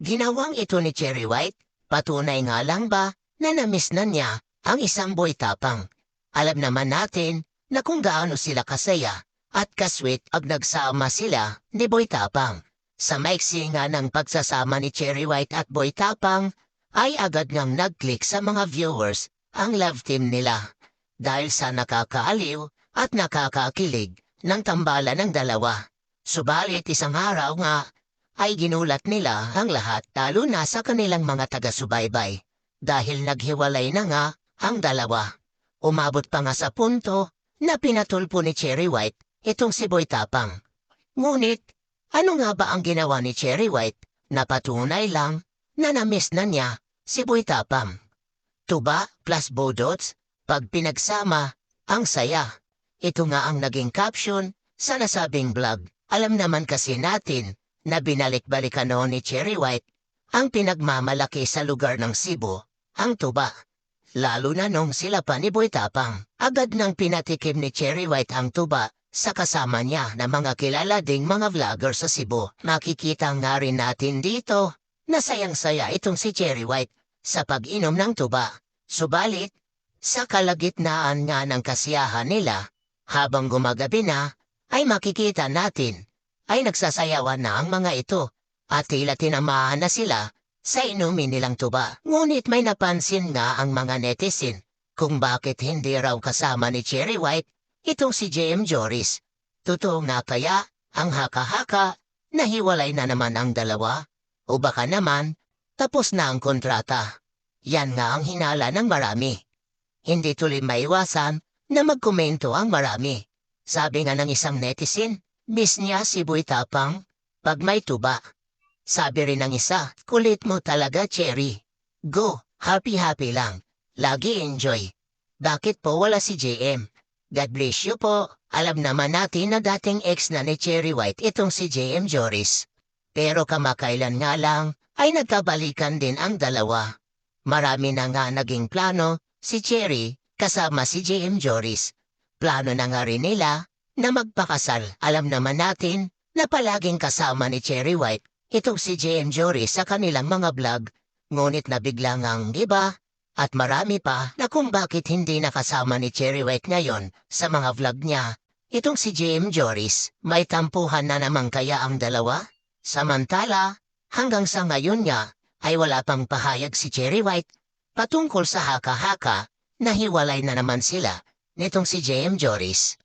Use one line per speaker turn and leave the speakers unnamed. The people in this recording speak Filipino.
Ginawang ito ni Cherry White, patunay nga lang ba na namiss na niya ang isang boy tapang. Alam naman natin na kung gaano sila kasaya at kasweet pag nagsama sila ni Boy Tapang. Sa maiksi nga ng pagsasama ni Cherry White at Boy Tapang, ay agad ngang nag-click sa mga viewers ang love team nila. Dahil sa nakakaaliw at nakakakilig ng tambala ng dalawa. Subalit isang araw nga ay ginulat nila ang lahat lalo na sa kanilang mga taga-subaybay. Dahil naghiwalay na nga ang dalawa. Umabot pa nga sa punto na pinatulpo ni Cherry White itong si Boy Tapang. Ngunit, ano nga ba ang ginawa ni Cherry White na patunay lang na namiss na niya si Boy Tapang? Tuba plus bodots, pag pinagsama, ang saya. Ito nga ang naging caption sa nasabing vlog. Alam naman kasi natin na binalik-balikan noon ni Cherry White ang pinagmamalaki sa lugar ng Cebu, ang tuba. Lalo na nung sila pa ni Boy Tapang, agad nang pinatikim ni Cherry White ang tuba sa kasama niya na mga kilala ding mga vlogger sa Cebu. Makikita nga rin natin dito na sayang-saya itong si Cherry White sa pag-inom ng tuba. Subalit, sa kalagitnaan nga ng kasiyahan nila, habang gumagabi na, ay makikita natin ay nagsasayawan na ang mga ito at tila tinamaan na sila sa inumin nilang tuba. Ngunit may napansin nga ang mga netizen kung bakit hindi raw kasama ni Cherry White itong si JM Joris. Totoo nga kaya ang haka-haka nahiwalay na naman ang dalawa? O baka naman tapos na ang kontrata? Yan nga ang hinala ng marami. Hindi tuloy maiwasan na magkomento ang marami. Sabi nga ng isang netizen, miss niya si Boy Tapang pag may tuba. Sabi rin ng isa, kulit mo talaga, Cherry. Go, happy-happy lang. Lagi enjoy. Bakit po wala si JM? God bless you po. Alam naman natin na dating ex na ni Cherry White itong si JM Joris. Pero kamakailan nga lang ay nagkabalikan din ang dalawa. Marami na nga naging plano si Cherry kasama si JM Joris. Plano na nga rin nila na magpakasal. Alam naman natin na palaging kasama ni Cherry White itong si JM Joris sa kanilang mga vlog. Ngunit nabigla ngang iba at marami pa na kung bakit hindi nakasama ni Cherry White ngayon sa mga vlog niya. Itong si JM Joris, may tampuhan na naman kaya ang dalawa? Samantala, hanggang sa ngayon nga, ay wala pang pahayag si Cherry White patungkol sa haka-haka na hiwalay na naman sila nitong si JM Joris.